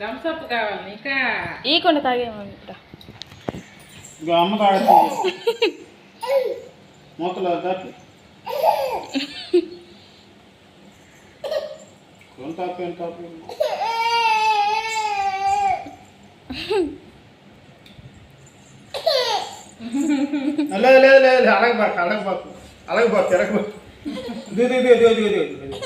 Thums Up కావాలి ఇంకా ఈ కొన్ని తాగేమంట అమ్మ తాగుతుంది. మూతలు దాటి కొంత ఎంత లేదు లేదు లేదు అలగబాకు అలగబాకు అలగబాకు తిరగబాకు. దిగు దిగు దిగు దిగు దిగు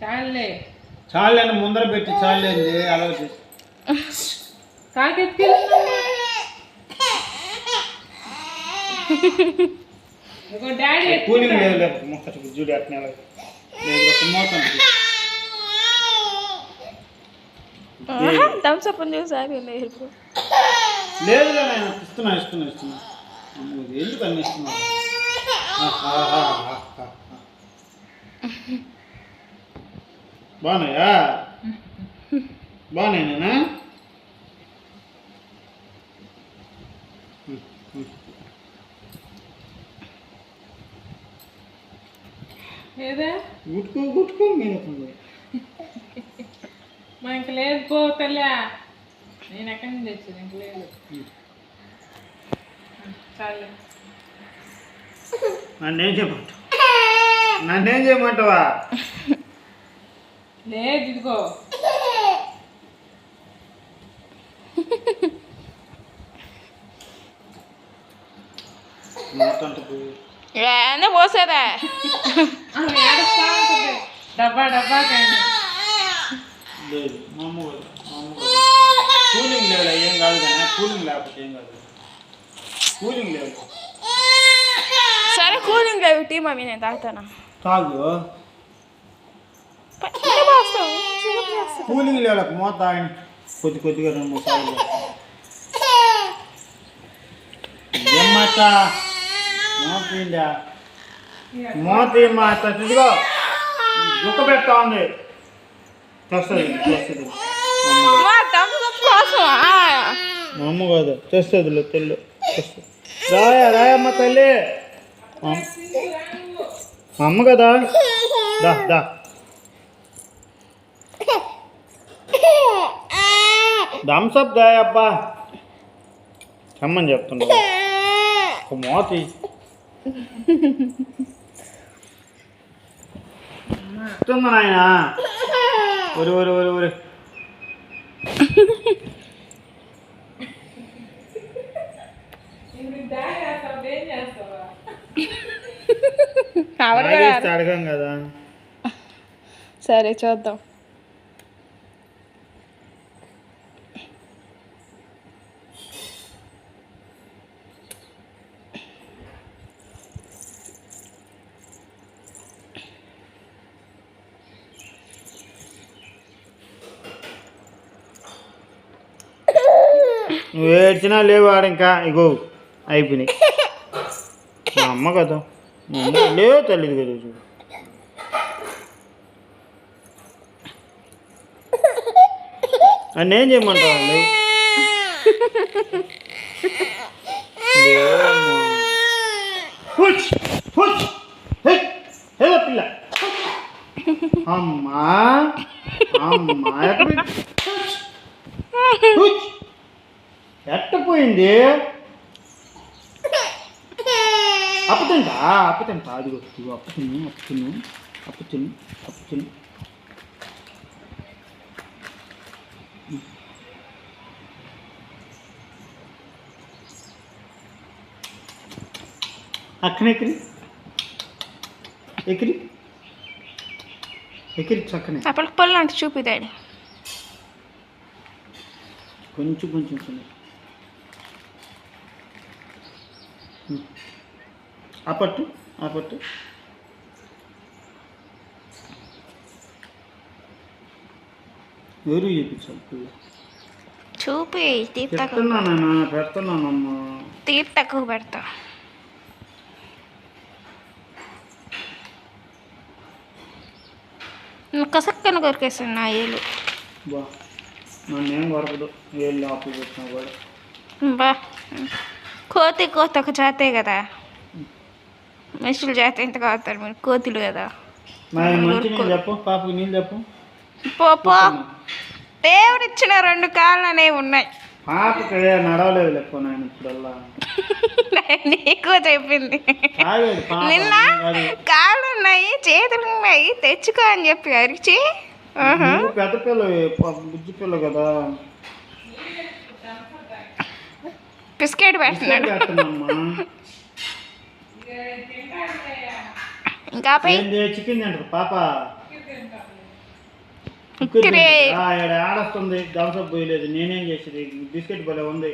చాలే. చాలేని ముందర పెట్టి చాలేంది డాడీ కూలింగ్ లేదు లేదు మొక్క చూడు అట్నే అలాగే. లేదు. థమ్స్ అప్ ఇస్తున్నా ఇస్తున్నా ఇస్తున్నా. ఎందుకు అన్ని ఇస్తున్నా బాగున్నాయా బాగున్నాయినా ఏదా? గుట్టుకో గుట్టుకో మీరు మా ఇంక లేదు పో తల్లి. నేను ఎక్కడి నుంచి తెచ్చింది? ఇంక లేదు. నన్నేం చేయమంటావు నన్నేం చేయమంటావా లేదు ఇదిగో మొత్తం ఏందే పోసేదా ఆమె ఏడుస్తా ఉంటుంది డబ్బా డబ్బా కానీ లేదు మా అమ్మ కూడా మా అమ్మ కూడా కూలింగ్ లేదు ఏం కాదు కానీ కూలింగ్ లేకపోతే ఏం కాదు కూలింగ్ లేదు. సరే కూలింగ్ లేవు టీ మమ్మీ నేను తాగుతానా? తాగు. కూలింగ్ లేదు మూత ఆయన కొద్ది కొద్దిగా రెండు మూడు సార్లు. ఏమాట మూత ఏందా మూత ఏమాట ఇదిగో దుఃఖ పెడతా ఉంది. తెస్తుంది తెస్తుంది అమ్మ కాదు తెస్తుంది తెల్లు. రాయా రాయమ్మ తల్లి మా అమ్మ- మా అమ్మ కదా దా దా థమ్స్అప్ దా అబ్బా రమ్మని చెప్తున్నా ఒక మోతి ఇస్తుంది నాయన ఒరి ఒరి ఒరి ఒరి అడగం కదా. సరే చూద్దాం. నువ్వు ఏడ్చినా లేవు ఆడ ఇంకా. ఇగో అయిపోయినాయి. మా అమ్మ కదా. లేవు తల్లిది కదా చూడు. అని ఏం చేయమంటావు పిల్ల. అమ్మా ఎట్టపోయింది ఎట్టపోయింది అప్పు తింటా అప్పు తింటా అది ఇదిగో అప్పు తిను అప్పు తిను అప్పు తిను అప్పు తిను అక్కన ఎక్కిరి. ఎక్కిరి. ఎక్కిరి చక్కనే. అప్పటికి పళ్ళు అంటే చూపి డాడీ. కొంచెం కొంచెం చిన్న ఆ పట్టు ఆ పట్టు. ఎవరు చూపించాలి పిల్ల? చూపి పెడుతున్నానమ్మా తక్కువ పెడతా. కసక్కన కొరికేస్తాను నా ఏలు. బా నన్ను కొరకదు ఏళ్ళు పెట్టినా కూడా. బా కోతి కోతి ఒక జాతే కదా. మనుషుల జాతి ఎంత కావుతారు మీరు కోతులు కదా. చెప్పు పాపకి నీళ్ళు చెప్పు. పో పో. దేవుడు ఇచ్చిన రెండు కాళ్ళు అనేవి ఉన్నాయి. పాపకి నడవలేదు లెక్క నేను ఇప్పుడల్లా. నీకు చెప్పింది. నిన్న కాళ్ళు ఉన్నాయి చేతులు ఉన్నాయి తెచ్చుకో అని చెప్పి అరిచి. పెద్ద పిల్ల బుజ్జి పిల్ల కదా. బిస్కెట్ పెడుతున్నాడు. ఇంకా చికెన్ తింటారు. పాప. ఆడొస్తుంది. థమ్స్అప్ పోయలేదు. నేనేం చేసేది? బిస్కెట్ భలే ఉంది.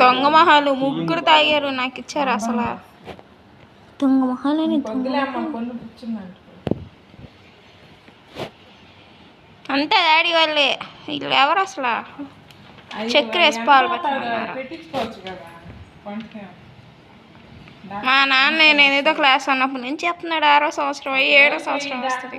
దొంగ మొహాలు ముగ్గురు తాగారు. నాకు ఇచ్చారు అసలు. దొంగ మొహాలని పొద్దులే అంతే డాడీ వాళ్ళే. వీళ్ళు ఎవరు అసలు? చక్కెర వేసి పాలు మా నాన్న నేను ఏదో క్లాస్ అన్నప్పటి నుంచి చెప్తున్నాడు ఆరో సంవత్సరం అయ్యి ఏడో సంవత్సరం వస్తుంది.